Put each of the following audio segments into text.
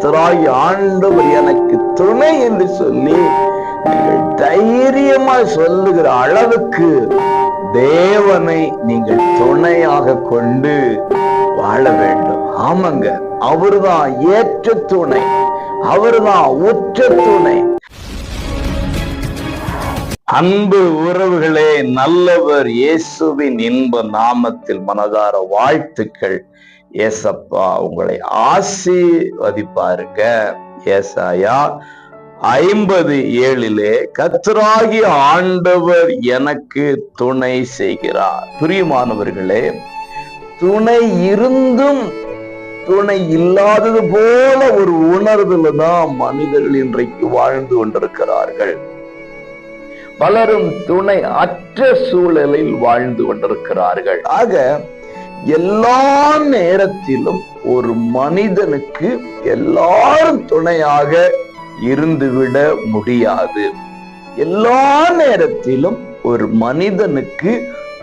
கத்தராகி ஆண்டவர் எனக்கு துணை என்று சொல்லி நீங்கள் தைரியமா சொல்லுகிற அளவுக்கு தேவனை நீங்கள் துணையாக கொண்டு வாழ வேண்டும். ஆமாங்க. அவர்தான் ஏற்ற துணை. அவர்தான் உற்ற துணை. அன்பு உறவுகளே நல்லவர் இயேசுவின் இன்ப நாமத்தில் மனதார வாழ்த்துக்கள். ஏசப்பா உங்களை ஆசீர்வதிப்பாருங்க. ஏசாயா ஐம்பது ஏழிலே கத்தராகி ஆண்டவர் எனக்கு துணை செய்கிறார். பிரியமானவர்களே துணை இருந்தும் துணை இல்லாதது போல ஒரு உணர்வுல தான் மனிதர்கள் இன்றைக்கு வாழ்ந்து கொண்டிருக்கிறார்கள். பலரும் துணை அற்ற சூழலில் வாழ்ந்து கொண்டிருக்கிறார்கள். ஆக எல்லா நேரத்திலும் ஒரு மனிதனுக்கு எல்லாரும் துணையாக இருந்துவிட முடியாது. எல்லா நேரத்திலும் ஒரு மனிதனுக்கு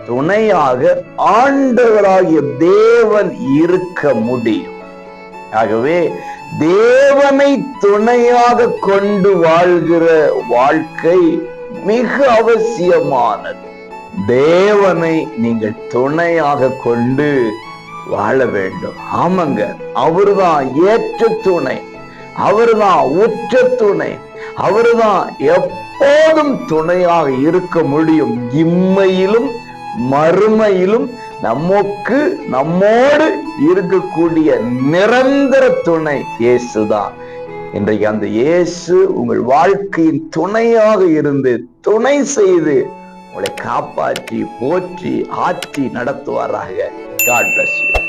துணையாக ஆண்டவராகிய தேவன் இருக்க முடியும். ஆகவே தேவனை துணையாக கொண்டு வாழ்கிற வாழ்க்கை மிக அவசியமானது. தேவனை நீங்கள் துணையாக கொண்டு வாழ வேண்டும். ஆமாங்க அவர்தான் ஏற்ற துணை. அவர்தான் உற்ற துணை. அவர்தான் எப்போதும் துணையாக இருக்க முடியும். இம்மையிலும் மறுமையிலும் நமக்கு நம்மோடு இருக்கக்கூடிய நிரந்தர துணை இயேசுதான். இன்றைக்கு அந்த இயேசு உங்கள் வாழ்க்கையின் துணையாக இருந்து துணை செய்து உங்களை காப்பாற்றி போற்றி ஆற்றி நடத்துவாராக. God bless you